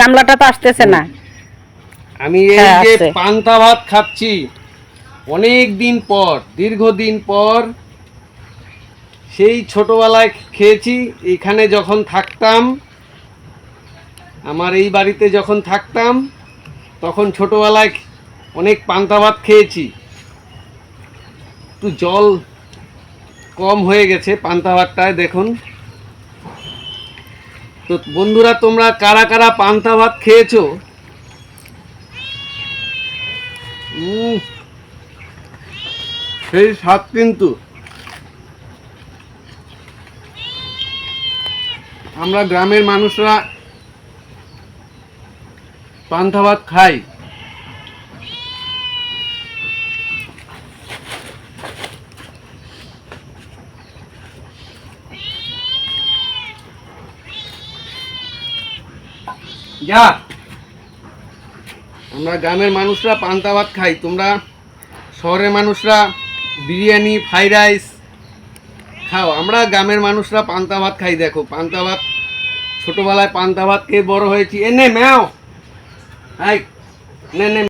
গামলাটা তো আসতেছে না। আমি এই হ্যাঁ, যে পান্তা ভাত খাচ্ছি অনেক দিন পর দীর্ঘদিন পর সেই ছোটবেলায় খেয়েছি। এখানে যখন থাকতাম আমার এই বাড়িতে যখন থাকতাম তখন ছোটবেলায় অনেক পান্তা ভাত খেয়েছি। একটু জল কম হয়ে গেছে পান্তা ভাতটায় দেখুন। তো বন্ধুরা, তোমরা কারা কারা পান্তা ভাত খেয়েছো? সেই স্বাদ কিন্তু। আমরা গ্রামের মানুষরা পান্তা ভাত খাই। যা। আমরা গ্রামের মানুষরা পান্তা ভাত খাই, তোমরা শহরের মানুষরা বিরিয়ানি, ফ্রাইড রাইস খাও। আমরা গ্রামের মানুষরা পান্তা ভাত খাই, দেখো, পান্তা ভাত, ছোটোবেলায় পান্তা ভাত খেয়ে বড় হয়েছি। এ নে, ম্যাও। হাই নে।